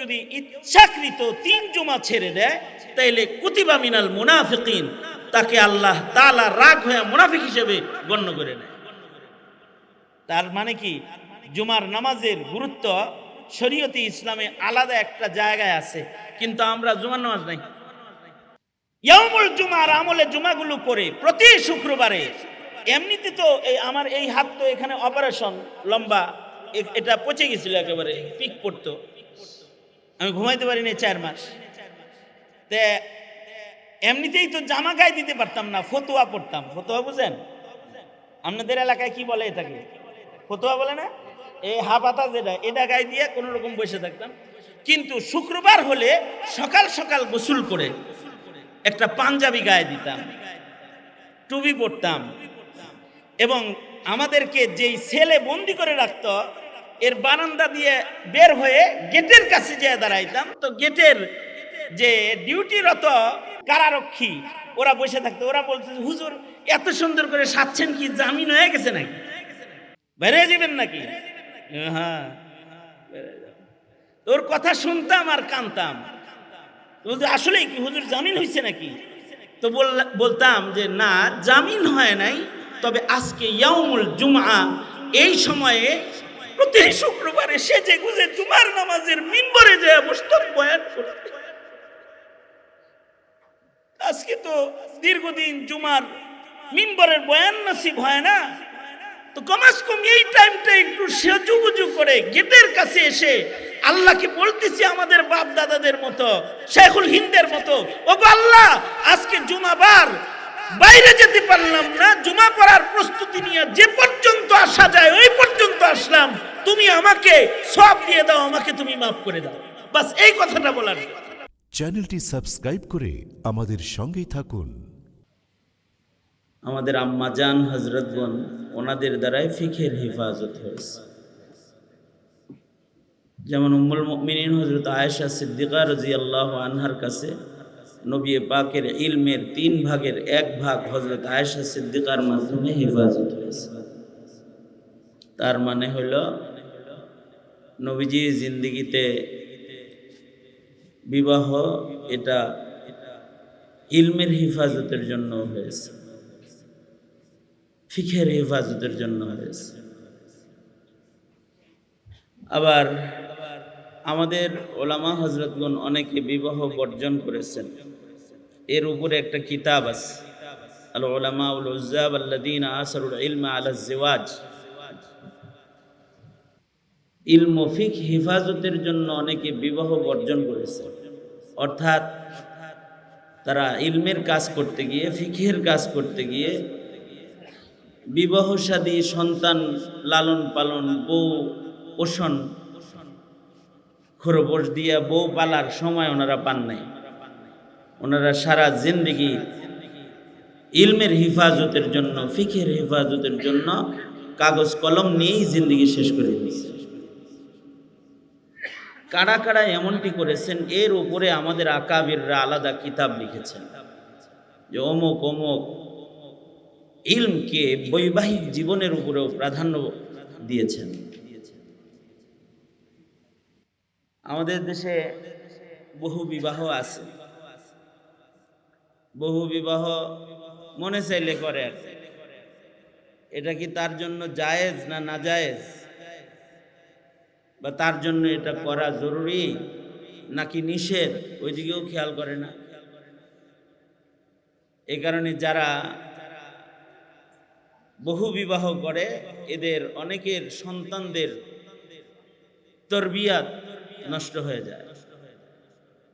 যদি ইচ্ছাকৃত তিন জুমা ছেড়ে দেয়, তাইলে কুতিবা মিনাল মুনাফিকিন, তাকে আল্লাহ তাআলা রাগ হয়ে মুনাফিক হিসেবে গণ্য করে নেয়। তার মানে কি? জুমার নামাজের গুরুত্ব শরীয়তে ইসলামে আলাদা একটা জায়গায় আছে, কিন্তু আমরা জুমার নামাজ নাই। ইয়ামুল জুমার আমলে জুমাগুলো করে প্রতি শুক্রবারে। এমনিতে তো এই আমার এই হাত তো এখানে অপারেশন লম্বা এটা পচে গেছিল একেবারে, পিক পড়তো। আমি ঘুমাইতে পারিনি চার মাস। তে এমনিতেই তো জামা গায়ে দিতে পারতাম না, ফতুয়া পড়তাম। ফতুয়া বুঝেন? আপনাদের এলাকায় কি বলে এটাকে? ফতুয়া বলে না? এই হাফাতা যেটা, এটা গায়ে দিয়ে কোনো রকম বসে থাকতাম। কিন্তু শুক্রবার হলে সকাল সকাল গোসল করে একটা পাঞ্জাবি গায়ে দিতাম, টুপি পরতাম এবং আমাদেরকে যেই ছেলে বন্দি করে রাখতো এর বারান্দা দিয়ে বের হয়ে গেটের কাছে যেয়ে দাঁড়াইতাম। তো গেটের যে ডিউটিরত কারারক্ষী, ওরা বসে থাকতো। ওরা বলতো হুজুর, এত সুন্দর করে সাচ্ছেন কি? জামিন হয়ে গেছে নাকি? বেরিয়ে যাবেন নাকি? হ্যাঁ। তোর কথা শুনতাম আর কানতাম। আসলেই কি? হুজুর, জামিন হয়েছে নাকি? তো বলতাম যে, না, জামিন হয় নাই। তবে আজকে ইয়াউমুল জুমআ, এই সময়ে প্রতি শুক্রবারে সেজে গুজে জুমার নামাজের মিম্বরে যায় বসত বয়ান আজকে তো দীর্ঘদিন জুমার মিম্বরের বয়ান নসিব হয় না। তো কমাস কম এই টাইমটা একটু সেজুগুজু করে গেটের কাছে এসে আল্লাহকে বলতেছি আমাদের বাপ দাদাদের মতো, শেখুল হিন্দের মতো ও আল্লাহ, আজকে জুমাবার বাইরে যেতে পারলাম না জুমা পড়ার প্রস্তুতি নিয়ে যে পর্যন্ত আসা যায় ওই পর্যন্ত আসলাম। তুমি আমাকে সব দিয়ে দাও আমাকে তুমি মাফ করে দাও। বাস এই কথাটা বলার। চ্যানেলটি সাবস্ক্রাইব করে আমাদের সঙ্গেই থাকুন। আমাদের আম্মা জান হজরতগণ ওনাদের দ্বারাই ফিখের হেফাজত হয়েছে। যেমন উম্মুল মুমিনিন হজরত আয়েশা সিদ্দিকা রাদিয়াল্লাহু আনহার কাছে নবী পাকের ইলমের তিন ভাগের এক ভাগ হজরত আয়েশা সিদ্দিকার মাধ্যমে হেফাজত হয়েছে। তার মানে হইল নবীজি জিন্দিগিতে বিবাহ এটা ইলমের হেফাজতের জন্য হয়েছে। ফিখের হেফাজতের জন্য হয়েছে। আবার আমাদের ওলামা হজরতগণ অনেকে বিবাহ বর্জন করেছেন। এর উপরে একটা কিতাব আছে। আল ওলামা উল উজ্জাব আল্লাদিন আসরুল ইলমা আলা জিওয়াজ। ইলম ফিক হেফাজতের জন্য অনেকে বিবাহ বর্জন করেছে। অর্থাৎ তারা ইলমের কাজ করতে গিয়ে ফিখের কাজ করতে গিয়ে বিবাহ সাদী, সন্তান লালন পালন, বউ পোষণ খরগোশ দিয়া বউ পালার সময় ওনারা পান নাই। ওনারা সারা জিন্দগি ইলমের হেফাজতের জন্য ফিখের হেফাজতের জন্য কাগজ কলম নিয়েই জিন্দগি শেষ করে দিয়েছে। কারা কারা এমনটি করেছেন, এর উপরে আমাদের আকাবিররা আলাদা কিতাব লিখেছেন যে অমুক অমুক ইলমকে বৈবাহিক জীবনের উপরেও প্রাধান্য দিয়েছেন। আমাদের দেশে বহু বিবাহ আছে। বহু বিবাহ মনে চাইলে করে। আর। এটা কি তার জন্য জায়েজ না না জায়েজ বা তার জন্য এটা করা জরুরি নাকি নিষেধ? ওইদিকেও খেয়াল করে না। এই কারণে যারা বহু বিবাহ করে, এদের অনেকের সন্তানদের তরবিয়াত নষ্ট হয়ে যায়।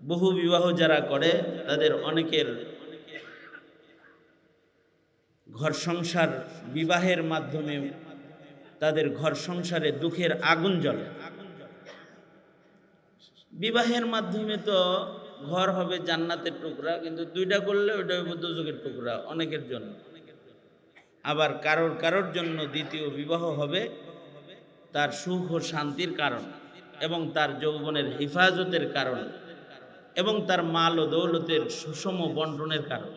বহু বিবাহ যারা করে, তাদের অনেকের ঘর সংসার বিবাহের মাধ্যমে তাদের ঘর সংসারে দুঃখের আগুন জ্বলে। বিবাহের মাধ্যমে তো ঘর হবে জান্নাতের টুকরা, কিন্তু দুইটা করলে ওইটা হবে দুজকের টুকরা, অনেকের জন্য। আবার কারোর কারোর জন্য দ্বিতীয় বিবাহ হবে, তার সুখ ও শান্তির কারণ। এবং তার যৌবনের হেফাজতের কারণ এবং তার মাল ও দৌলতের সুষম বন্টনের কারণ।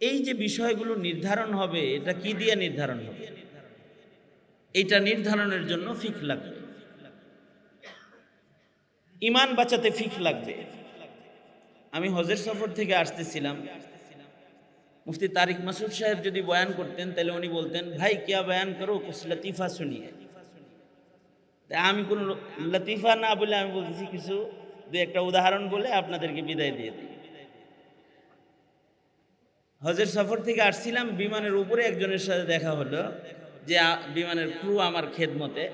এই যে বিষয়গুলো নির্ধারণ হবে, এটা কি দিয়ে নির্ধারণ হবে? এটা নির্ধারণের জন্য ফিক লাগবে। ইমান বাঁচাতে ফিক লাগবে। আমি হজের সফর থেকে আসতেছিলাম। মুফতি তারিক মাসুদ সাহেব যদি বয়ান করতেন, তাহলে উনি বলতেন, ভাই, কিয়া বয়ান করো? কুছ লতিফা শুনিয়ে। আমি কোনো লতিফা না বলে আমি বলতেছি কিছু, দু একটা উদাহরণ বলে আপনাদেরকে বিদায় দিয়ে দিই। হজের সফর থেকে আসছিলাম, বিমানের উপরে একজনের সাথে দেখা হলো যে বিমানের ক্রু আমার খেদমতে।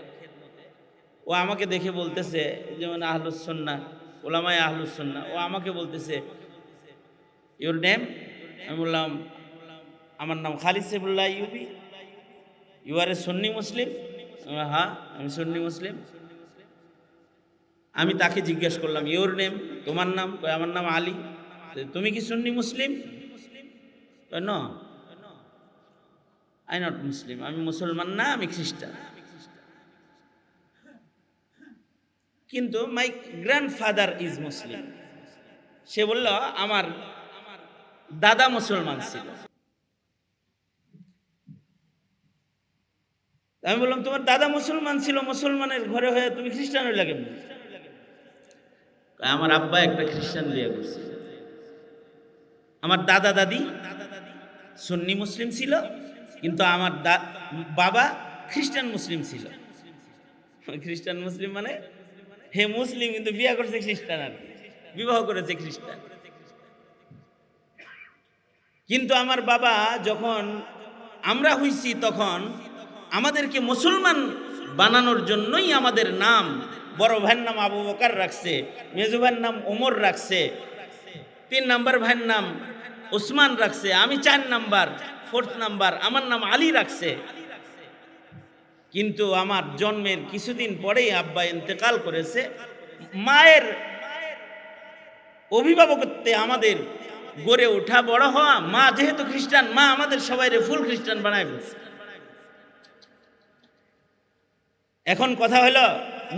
ও আমাকে দেখে বলতেছে, যেমন আহলুসন্না ওলামায় আহলুসন্না ও আমাকে বলতেছে ইউর নেম আমি বললাম, আমার নাম Khalid সেবুল্লাহ UV you are a Sunni Muslim হ্যাঁ আমি সুন্নি মুসলিম। আমি তাকে জিজ্ঞেস করলাম ইউর নেম তোমার নাম? আমার নাম আলী? তুমি কি সুন্নি মুসলিম? আই নট মুসলিম আমি মুসলমান না, আমি খ্রিস্টান। কিন্তু মাই গ্র্যান্ডফাদার ইজ মুসলিম সে বলল, আমার দাদা মুসলমান ছিল। আমি বললাম, তোমার দাদা মুসলমান ছিল, মুসলমানের ঘরে হয়ে তুমি খ্রিস্টান হইলা কেমন? আমার আব্বা একটা খ্রিস্টান বিয়ে করছে আমার দাদা দাদি সুন্নি মুসলিম ছিল, কিন্তু আমার বাবা খ্রিস্টান মুসলিম ছিল। খ্রিস্টান মুসলিম মানে হে মুসলিম, কিন্তু বিয়ে করছে খ্রিস্টান আর। বিবাহ করেছে খ্রিস্টান। কিন্তু আমার বাবা যখন আমরা হইছি তখন আমাদেরকে মুসলমান বানানোর জন্যই আমাদের নাম, বড় ভাইয়ের নাম আবু বকার রাখছে, মেজু ভাইয়ের নাম ওমর রাখছে, তিন নাম্বার ভাইয়ের নাম ওসমান রাখছে, আমি চার নাম্বার ফোর্থ নাম্বার, আমার নাম আলী রাখছে। কিন্তু আমার জন্মের কিছুদিন পরেই আব্বা ইন্তেকাল করেছে। মায়ের অভিভাবকত্বে আমাদের গড়ে ওঠা বড় হওয়া, মা যেহেতু খ্রিস্টান, মা আমাদের সবাইরে ফুল খ্রিস্টান বানায় ফেলছে। এখন কথা হলো,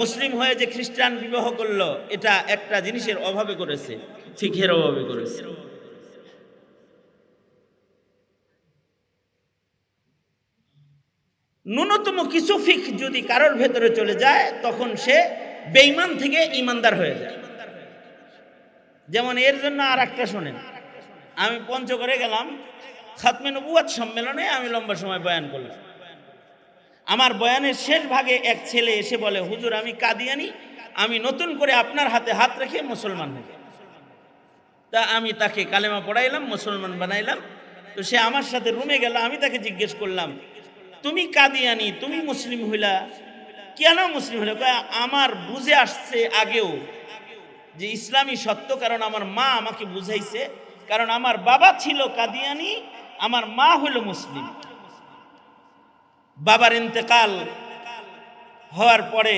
মুসলিম হয়ে যে খ্রিস্টান বিবাহ করল, এটা একটা জিনিসের অভাবে করেছে ফিখের অভাবে করেছে। ন্যূনতম কিছু ফিক যদি কারোর ভেতরে চলে যায়, তখন সে বেঈমান থেকে ইমানদার হয়ে যায়। যেমন এর জন্য আর একটা শোনেন, আমি পঞ্চগড়ে গেলাম, খাতমে নবুয়াত সম্মেলনে আমি লম্বা সময় বয়ান করলাম। আমার বয়ানের শেষ ভাগে এক ছেলে এসে বলে, হুজুর, আমি কাদিয়ানি, আমি নতুন করে আপনার হাতে হাত রেখে মুসলমান হই তা আমি তাকে কালেমা পড়াইলাম, মুসলমান বানাইলাম। তো সে আমার সাথে রুমে গেল, আমি তাকে জিজ্ঞেস করলাম, তুমি কাদিয়ানি, তুমি মুসলিম হইলা? কেন মুসলিম হইলা? আমার বুঝে আসছে আগেও যে ইসলামী সত্য, কারণ আমার মা আমাকে বুঝাইছে। কারণ আমার বাবা ছিল কাদিয়ানি, আমার মা হইল মুসলিম। বাবার ইন্তেকাল হওয়ার পরে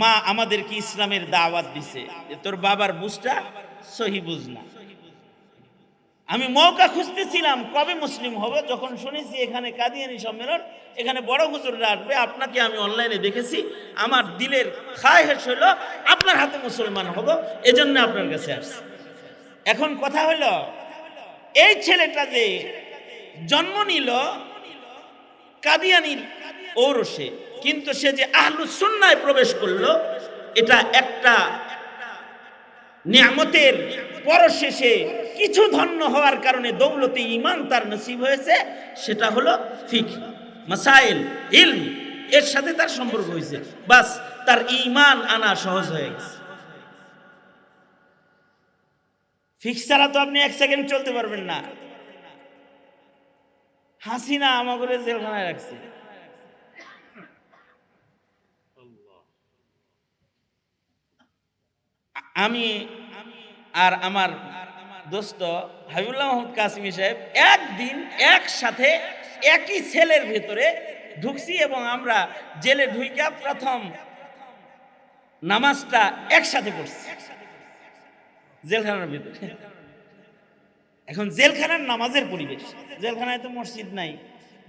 মা আমাদেরকে ইসলামের দাওয়াত দিছে তোর বাবার বুঝটা সহি বুঝ না। আমি মৌকা খুঁজতেছিলাম, কবে মুসলিম হব? যখন শুনেছি এখানে কাদিয়ানি সম্মেলন, এখানে বড় হুজুররা আসবে, আপনাকে আমি অনলাইনে দেখেছি, আমার দিলের খায় হেস হলো আপনার হাতে মুসলমান হব, এজন্য আপনার কাছে আসছি। এখন কথা হলো এই ছেলেটা যে জন্ম নিল কাদিয়ানির ঔরসে। কিন্তু সে যে আহলুস সুন্নায় প্রবেশ করল, এটা একটা নিয়ামতের পরশেষে কিছু ধন্য হওয়ার কারণে দৌলতে ইমান তার নসিব হয়েছে, সেটা হলো ফিক, মাসাইল, ইলম, এর সাথে তার সম্পর্ক হয়েছে। বাস, তার ইমান আনা সহজ হয়ে গেছে। ফিক্স ছাড়া তো আপনি এক সেকেন্ড চলতে পারবেন না। হাসিনা আমাকে জেলখানায় রাখছে। আমি আর আমার দোস্ত হাবিবুল্লাহ মাহমুদ কাসিমি সাহেব একদিন একসাথে একই সেলের ভেতরে ঢুকছি এবং আমরা জেলে ঢুইকা প্রথম নামাজটা একসাথে পড়ছি। জেলখানার ভিতরে। এখন জেলখানার নামাজের পরিবেশ। জেলখানায় তো মসজিদ নাই।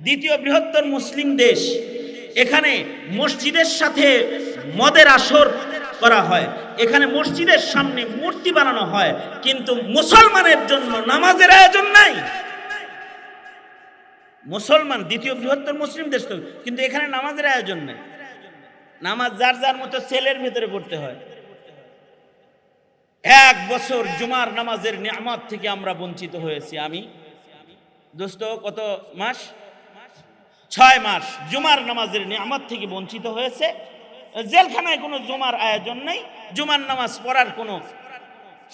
দ্বিতীয় বৃহত্তর মুসলিম দেশ। এখানে মসজিদের সাথে মদের আসর করা হয়। এখানে মসজিদের সামনে মূর্তি বানানো হয়। কিন্তু মুসলমানের জন্য নামাজের আয়োজন নাই। মুসলমান, দ্বিতীয় বৃহত্তর মুসলিম দেশ তো। কিন্তু এখানে নামাজের আয়োজন নেই। নামাজ যার যার মতো সেলের ভেতরে পড়তে হয়। এক বছর জুমার নামাজের নিয়ামত থেকে আমরা বঞ্চিত হয়েছি আমি। দোস্ত, কত মাস? ছয় মাস জুমার নামাজের নিয়ামত থেকে বঞ্চিত হয়েছে। জেলখানায় কোনো জুমার আয়োজন নেই, জুমার নামাজ পড়ার কোনো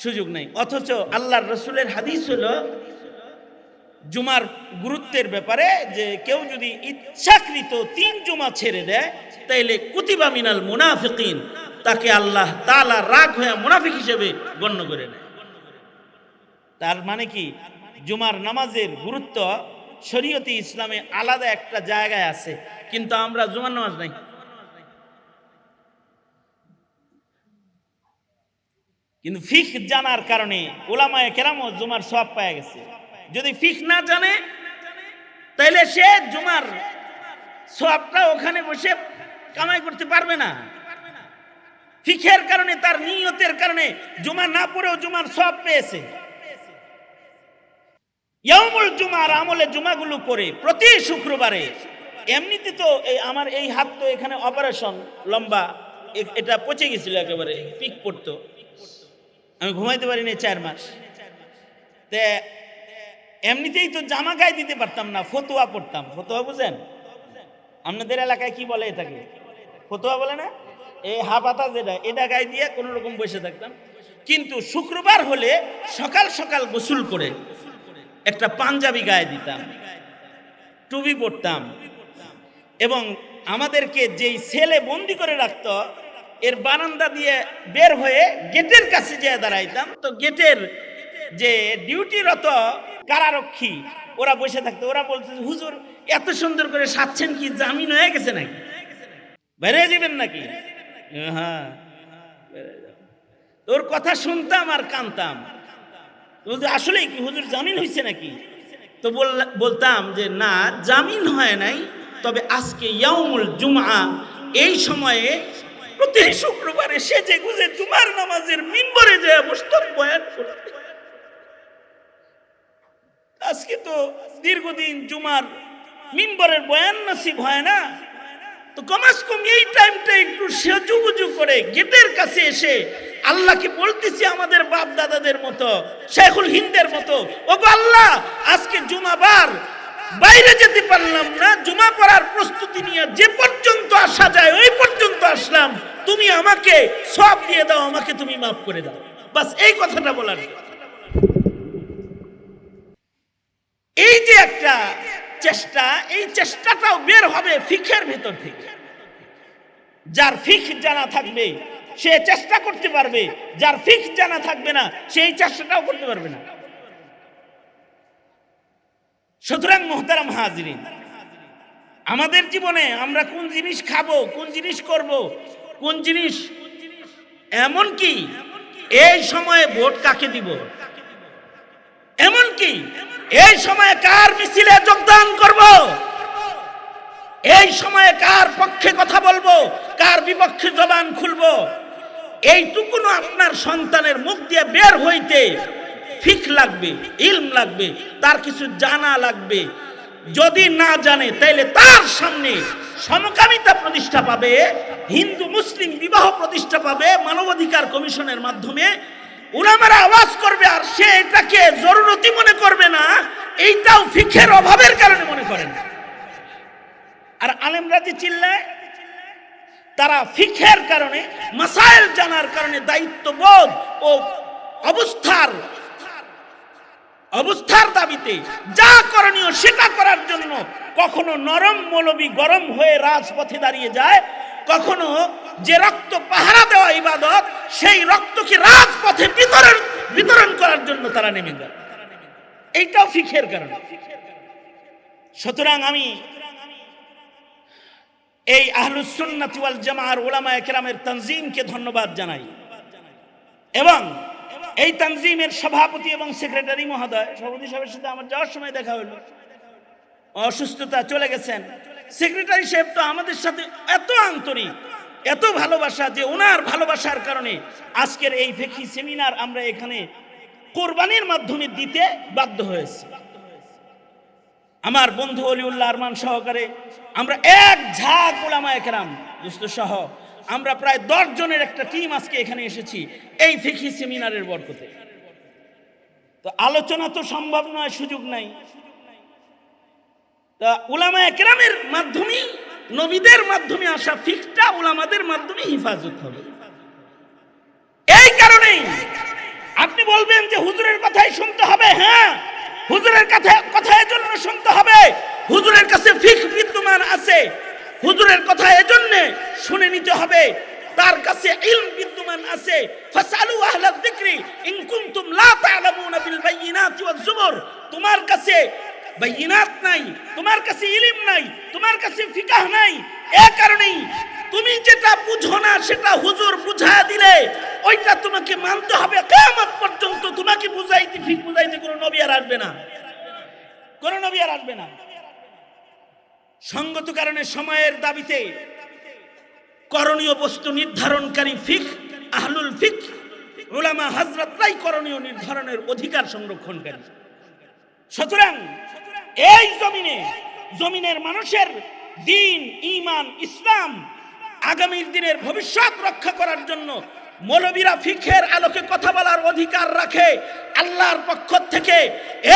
সুযোগ নেই। অথচ আল্লাহর রসুলের হাদিস হলো, জুমার গুরুত্বের ব্যাপারে যে কেউ যদি ইচ্ছাকৃত তিন জুমা ছেড়ে দেয়, তাইলে কুতিবা মিনাল মুনাফিকিন। তাকে আল্লাহ তালা রাগ হয়ে মুনাফিক হিসেবে গণ্য করে নেয়। তার মানে কি? জুমার নামাজের গুরুত্ব শরীয়তে ইসলামে আলাদা একটা জায়গায় আছে। কিন্তু আমরা জুমার নামাজ নাই। কিন্তু ফিক জানার কারণে ওলামায় কেরামও জুমার সব পায় গেছে। যদি ফিক না জানে, তাইলে সে জুমার সবটা ওখানে বসে কামাই করতে পারবে না। ফিখের কারণে, তার নিয়তের কারণে জুমা না পড়েও জুমার সব পেয়েছে। ইয়ামুল জুমার আমলে জুমাগুলো করে প্রতি শুক্রবারে, এমনিতে তো এই আমার এই হাত তো এখানে অপারেশন লম্বা এটা পচে গেছিল একেবারে, পিক পড়তো। আমি ঘুমাইতে পারিনি চার মাস। তে, এমনিতেই তো জামা গায়ে দিতে পারতাম না, ফতুয়া পড়তাম। ফতুয়া বুঝেন? আপনাদের এলাকায় কি বলে এটাকে? ফতুয়া বলে না? এই হাফাতা যেটা, এটা গায়ে দিয়ে কোনো রকম বসে থাকতাম। কিন্তু শুক্রবার হলে সকাল সকাল গোসল করে একটা পাঞ্জাবি গায়ে দিতাম, টুপি পরতাম এবং আমাদেরকে যেই ছেলে বন্দি করে রাখত, এর বারান্দা দিয়ে বের হয়ে গেটের কাছে যেয়ে দাঁড়াইতাম। তো গেটের যে ডিউটিরত কারারক্ষী, ওরা বসে থাকতো। ওরা বলতো হুজুর, এত সুন্দর করে সাচ্ছেন কি, জামিন হয়ে গেছে নাকি? বেরিয়ে যাবেন নাকি? হ্যাঁ। তোর কথা শুনতাম আর কানতাম। আসলে কি, হুজুর জামিন হয়েছে নাকি? তো বলতাম যে, না, জামিন হয় নাই, তবে আজকে ইয়াউমুল জুমা এই সময়ে প্রতি শুক্রবারে সেজে গুজে জুমার নামাজের মিম্বরে যায় বসতাম বয়ান আজকে তো দীর্ঘদিন জুমার মিম্বরের বয়ান নসিব হয় না। তো কমাস কম এই টাইমটা একটু সেজুগুজু করে গেটের কাছে এসে আল্লাহকে বলতেছি আমাদের বাপ দাদাদের মতো, শেখুল হিন্দের মতো ও গো আল্লাহ, আজকে জুমাবার, বাইরে যেতে পারলাম না, জুমা পড়ার প্রস্তুতি নিয়ে যে পর্যন্ত আসা যায়, ওই পর্যন্ত আসলাম। তুমি আমাকে সব দিয়ে দাও, আমাকে তুমি মাফ করে দাও। বাস এই কথাটা বলার। এই যে একটা চেষ্টা, এই চেষ্টাটাও বের হবে ফিখের ভেতর থেকে। যার ফিখ জানা থাকবে, সে চেষ্টা করতে পারবে। যার ফিখ জানা থাকবে না, সেই চেষ্টাটাও করতে পারবে না। সুতরাং মোহতারাম হাজরিন, আমাদের জীবনে আমরা কোন জিনিস খাব, কোন জিনিস করব, কোন জিনিস এমন কি এই সময়ে ভোট কাকে দিব? এমনকি এই সময়ে কার মিছিলে যোগদান করব? এই সময়ে কার পক্ষে কথা বলব? কার বিপক্ষে জবান খুলবো? এইটুকুনো আপনার সন্তানের মুখ দিয়ে বের হইতে ফিক লাগবে, ইলম লাগবে, তার কিছু জানা লাগবে। যদি না জানে, তাইলে তার সামনে সমকামিতা প্রতিষ্ঠা পাবে, হিন্দু, মুসলিম বিবাহ প্রতিষ্ঠা পাবে, মানবাধিকার কমিশনের মাধ্যমে উলামারা আওয়াজ করবে আর সে এটাকে জরুরতি মনে করবে না, এইটাও ফিখের অভাবের কারণে মনে করেন আর আলেমরা যে চিল্লায়, তারা ফিখের কারণে মাসাইল জানার কারণে দায়িত্ববোধ ও অবস্থার অবস্থার দাবিতে যা করণীয় সেটা করার জন্য কখনো নরম মৌলবী গরম হয়ে রাজপথে দাঁড়িয়ে যায় কখনো যে রক্ত পাহারা দেওয়া ইবাদত, সেই রক্তকে রাজপথে বিতরণ বিতরণ করার জন্য তারা নেমে যায়। এইটাও ফিখের কারণে। সুতরাং আমি এই আহলুসুন্নাতি ওয়াল জামার ওলামা একরামের তানজিমকে ধন্যবাদ জানাই। এবং এই তানজিমের সভাপতি এবং সেক্রেটারি মহোদয়, সভাপতি সাহেবের সাথে আমার যাওয়ার সময় দেখা হলো। অসুস্থতা চলে গেছেন। সেক্রেটারি সাহেব তো আমাদের সাথে এত আন্তরিক, এত ভালোবাসা যে ওনার ভালোবাসার কারণে আজকের এই ফেকি সেমিনার আমরা এখানে কোরবানির মাধ্যমে দিতে বাধ্য হয়েছে। আমার বন্ধু অলিউল্লাহ আরমান সহকারে আমরা এক ঝাঁক ওলামা একরাম দুস্থ সহ, আমরা প্রায় দশ জনের একটা টিম আজকে এখানে এসেছি এই ফিকি সেমিনারের বরকতে। তো আলোচনা তো সম্ভব নয়, সুযোগ নাই। তা একরামের মাধ্যমে, নবীদের মাধ্যমে আসা ফিকটা উলামাদের মাধ্যমে হিফাজত হবে। এই কারণেই আপনি বলবেন যে হুজুরের কথাই শুনতে হবে হ্যাঁ হুজুরের কথা কথা এজন্য শুনতে হবে, হুজুরের কাছে ফিক বিদ্যমান আছে, হুজুরের কথা এজন্য শুনে নিতে হবে, তার কাছে ইলম বিদ্যমান আছে। ফাসালু আহলা যিকরি ইন কুনতুম লা তা'লামুনা বিল বাইয়িনাতি ওয়াজ জুবুর তোমার কাছে বাইয়িনাত নাই, তোমার কাছে ইলম নাই, তোমার কাছে ফিকাহ নাই। এ কারণেই তুমি যেটা বুঝো না, সেটা হুজুর বুঝা দিলে, ওইটা তোমাকে মানতে হবে। কিয়ামত পর্যন্ত তোমাকে বুঝাইতে, ঠিক বুঝাইতে কোনো নবী আর আসবে না। কোনো নবী আর আসবে না। সঙ্গত কারণে সময়ের দাবিতে করণীয় বস্তু নির্ধারণকারী ফিক, আহলুল ফিক, উলামা হাজরাতরাই করণীয় নির্ধারণের অধিকার সংরক্ষণকারী। সুতরাং এই জমিনে, জমিনের মানুষের দিন ইমান ইসলাম আগামীর দিনের ভবিষ্যৎ রক্ষা করার জন্য মৌলবীরা ফিখের আলোকে কথা বলার অধিকার রাখে। আল্লাহর পক্ষ থেকে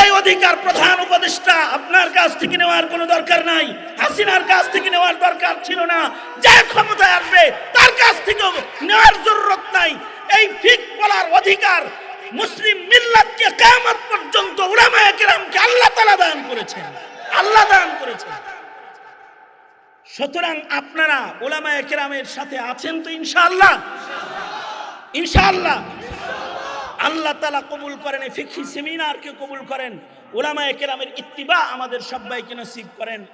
এই অধিকার প্রধান উপদেষ্টা আপনার কাছ থেকে নেওয়ার কোনো দরকার নাই। হাসিনার কাছ থেকে নেওয়ার দরকার ছিল না। যে ক্ষমতায় আসবে, তার কাছ থেকেও নেওয়ার জরুরত নাই। এই ফিক বলার অধিকার মুসলিম মিল্লাতকে কিয়ামত পর্যন্ত উলামায়ে কেরামকে আল্লাহ তাআলা দান করেছেন। আল্লাহ দান করেছেন। সুতরাং আপনারা ওলামায়ে কেরামের সাথে আছেন তো ইনশাআল্লাহ? ইনশাআল্লাহ। আল্লাহ তালা কবুল করেন ফিকহি সেমিনারকে কবুল করেন। ওলামায়ে কেরামের ইত্তিবা আমাদের সবাইকে নসিব করেন।